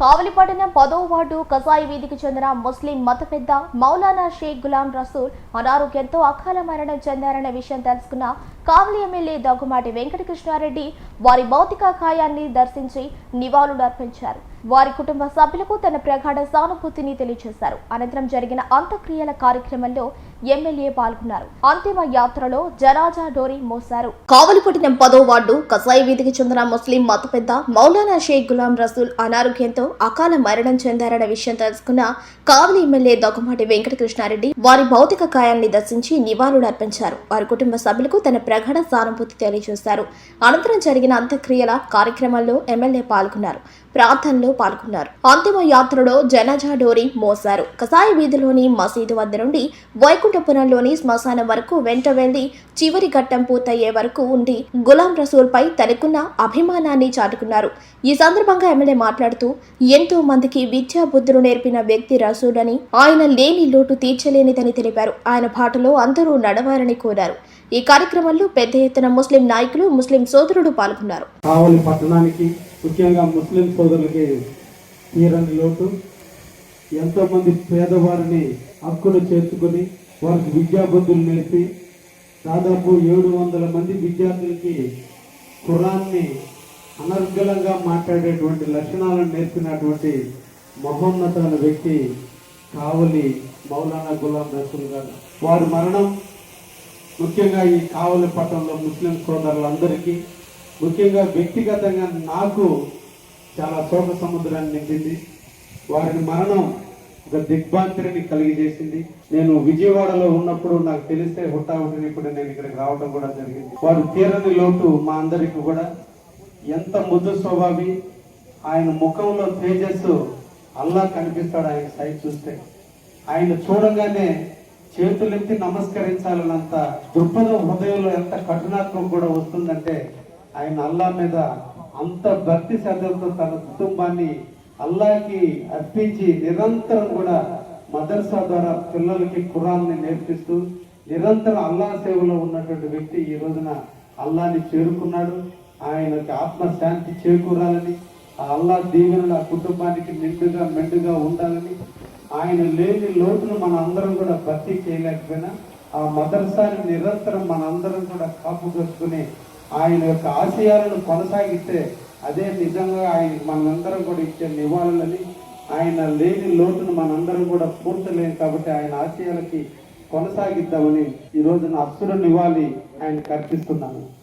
కావలిపట్టణం పదో వార్డు కసాయి వీధికి చెందిన ముస్లిం మత పెద్ద మౌలానా షేక్ గులాం రసూల్ అనారోగ్యంతో అకాల మరణం చెందారనే విషయం తెలుసుకున్న కావలి ఎమ్మెల్యే దగ్గుమాటి వెంకటకృష్ణారెడ్డి వారి భౌతిక కాయాన్ని దర్శించి నివాళులు అర్పించారు. వారి కుటుంబ సభ్యులకు తన ప్రగాఢ సానుభూతిని తెలియజేశారు. అనంతరం జరిగిన అంత్యక్రియల కార్యక్రమంలో ఎమ్మెల్యే పాల్గొన్నారు. అంతిమ యాత్రలో జనాజా డోరీ మోశారు. కావలిపట్నం పదో వార్డు కసాయి వీధికి చెందిన ముస్లిం మత పెద్ద మౌలానా షేక్ గులాం రసూల్ అనారోగ్యంతో అకాల మరణం చెందారన్న విషయం తెలుసుకున్న కావలి ఎమ్మెల్యే దగ్గుమాటి వెంకటకృష్ణారెడ్డి వారి భౌతిక కాయాన్ని దర్శించి నివాళులు అర్పించారు. వారి కుటుంబ సభ్యులకు తన ప్రగాఢ సానుభూతి తెలియజేశారు. అనంతరం జరిగిన అంత్యక్రియల కార్యక్రమంలో ఎమ్మెల్యే పాల్గొన్నారు. ప్రార్థనలో పాల్గొన్నారు. అంతిమ యాత్రలో జనజా డోరీ మోశారు. కసాయి వీధిలోని మసీదు వద్ద నుండి వైకుంఠపురంలోని శ్మశానం వరకు వెంట వెళ్ళి చివరి ఘట్టం పూర్తయ్యే వరకు ఉండి గులాం రసూల్ పై తనకున్న అభిమానాన్ని చాటుకున్నారు. ఈ సందర్భంగా ఎమ్మెల్యే మాట్లాడుతూ ఎంతో మందికి విద్యా బుద్ధులు నేర్పిన వ్యక్తి రసూల్ అని ఆయన లేని లోటు తీర్చలేనిదని తెలిపారు. ఆయన బాటలో అందరూ నడవాలని కోరారు. ఈ కార్యక్రమంలో పెద్ద ఎత్తున ముస్లిం నాయకులు ముస్లిం సోదరుడు పాల్గొన్నారు. కావలి పట్టణానికి ముఖ్యంగా ముస్లిం సోదరులకి తీరని లోటు. ఎంతోమంది పేదవారిని హక్కును చేర్చుకొని వారికి విద్యాబుద్ధులు నేర్పి దాదాపు ఏడు వందల మంది విద్యార్థులకి కురాన్ని అనర్గళంగా మాట్లాడేటువంటి లక్షణాలను నేర్పినటువంటి మహోన్నతమైన వ్యక్తి కావలి మౌలానా గులాం రసూల్ గారు. వారి మరణం ముఖ్యంగా ఈ కావలి పట్టణంలో ముస్లిం సోదరులందరికీ ముఖ్యంగా వ్యక్తిగతంగా నాకు చాలా శోక సముద్రాన్ని నింపింది. వారి మరణం ఒక దిగ్భాంతిని కలిగజేసింది. నేను విజయవాడలో ఉన్నప్పుడు నాకు తెలిస్తే హుటాహుటిని ఇప్పుడు నేను ఇక్కడికి రావడం కూడా జరిగింది. వారు తీరని లోటు మా అందరికి కూడా. ఎంత ముద్దు స్వభావి. ఆయన ముఖంలో తేజస్సు అల్లా కనిపిస్తాడు ఆయన సైట్ చూస్తే. ఆయన చూడగానే చేతులెత్తి నమస్కరించాలన్నంత దృక్పథం హృదయంలో ఎంత కఠినాత్మకం కూడా వస్తుందంటే ఆయన అల్లా మీద అంత భక్తి శ్రద్ధలతో తన కుటుంబాన్ని అల్లాకి అర్పించి నిరంతరం కూడా మదర్సా ద్వారా పిల్లలకి ఖురాన్ని నేర్పిస్తూ నిరంతరం అల్లా సేవలో ఉన్నటువంటి వ్యక్తి ఈ రోజున అల్లాని చేరుకున్నాడు. ఆయనకి ఆత్మశాంతి చేకూరాలని ఆ అల్లా దీవెనలు ఆ కుటుంబానికి నిండుగా మెండుగా ఉండాలని ఆయన లేని లోటును మన అందరం కూడా భర్తీ చేయలేకపోయినా ఆ మదర్సాని నిరంతరం మనందరం కూడా కాపు చేసుకుని ఆయన యొక్క ఆశయాలను కొనసాగిస్తే అదే నిజంగా ఆయన మనందరం కూడా ఇచ్చే నివాళులని ఆయన లేని లోటును మనందరం కూడా పూర్తలేం కాబట్టి ఆయన ఆశయాలకి కొనసాగిద్దామని ఈ రోజున అసుర నివాళి ఆయన కల్పిస్తున్నాను